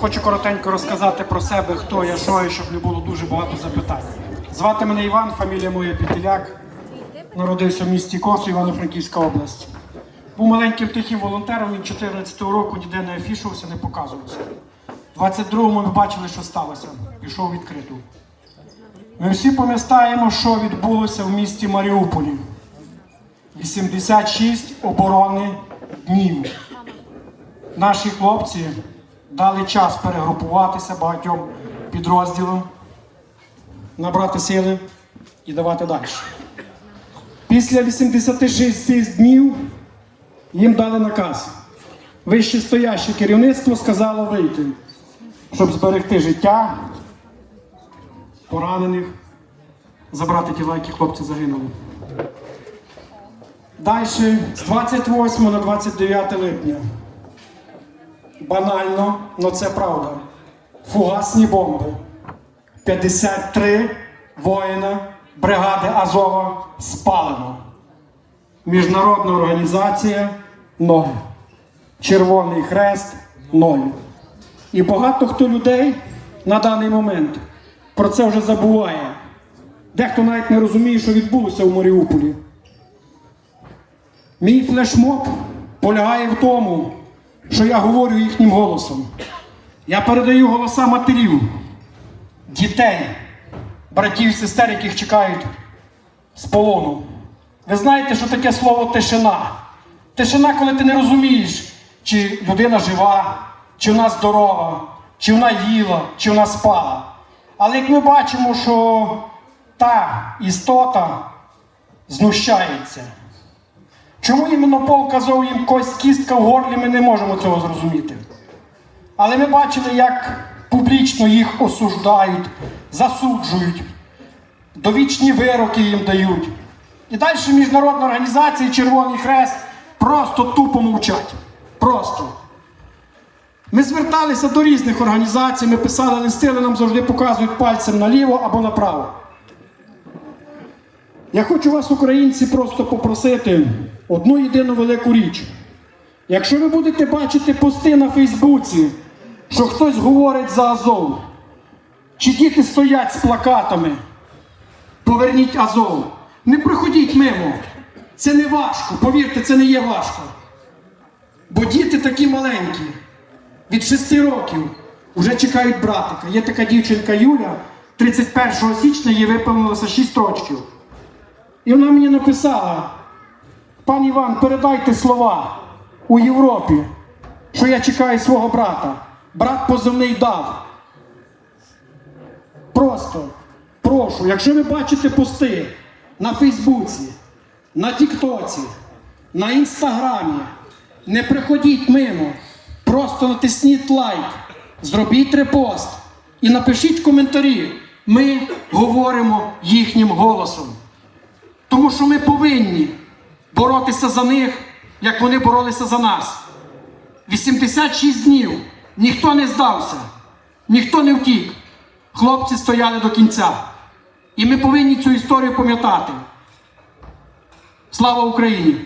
Хочу коротенько розказати про себе, хто я, що я, щоб не було дуже багато запитань. Звати мене Іван, фамілія моя Пітеляк. Народився в місті Косу, Івано-Франківська область. Був маленьким тихим волонтером, він 14-го року ніде не афішувався, не показувався. 22-му ми бачили, що сталося. Пішов відкриту. Ми всі пам'ятаємо, що відбулося в місті Маріуполі. 86 оборони днів. Наші хлопці дали час перегрупуватися багатьом підрозділам, набрати сили і давати далі. Після 86 днів їм дали наказ. Вищестояще керівництво сказало вийти, щоб зберегти життя поранених, забрати тіла, які хлопці загинули. Далі з 28 на 29 липня. Банально, але це правда. Фугасні бомби. 53 воїна бригади Азова спалено. Міжнародна організація ноль. Червоний хрест ноль. І багато хто людей на даний момент про це вже забуває. Дехто навіть не розуміє, що відбулося в Маріуполі. Мій флешмоб полягає в тому, що я говорю їхнім голосом. Я передаю голоса матерів, дітей, братів і сестер, яких чекають з полону. Ви знаєте, що таке слово тишина? Тишина, коли ти не розумієш, чи людина жива, чи вона здорова, чи вона їла, чи вона спала. Але як ми бачимо, що та істота знущається. Чому іменно Пол казав їм якась кістка в горлі, ми не можемо цього зрозуміти. Але ми бачили, як публічно їх осуждають, засуджують, довічні вироки їм дають. І далі міжнародна організація Червоний Хрест просто тупо мовчать. Просто. Ми зверталися до різних організацій, ми писали листи, але нам завжди показують пальцем наліво або направо. Я хочу вас, українці, просто попросити одну єдину велику річ. Якщо ви будете бачити пости на Фейсбуці, що хтось говорить за Азов, чи діти стоять з плакатами, поверніть Азов, не проходіть мимо. Це не важко, повірте, це не є важко. Бо діти такі маленькі, від 6 років, вже чекають братика. Є така дівчинка Юля, 31 січня їй виповнилося 6 років. І вона мені написала: пан Іван, передайте слова у Європі, що я чекаю свого брата. Брат позивний дав. Просто прошу, якщо ви бачите пости на Фейсбуці, на Тіктоці, на Інстаграмі, не приходіть мимо, просто натисніть лайк, зробіть репост і напишіть коментарі. Ми говоримо їхнім голосом. Тому що ми повинні боротися за них, як вони боролися за нас. 86 днів ніхто не здався, ніхто не втік. Хлопці стояли до кінця. І ми повинні цю історію пам'ятати. Слава Україні!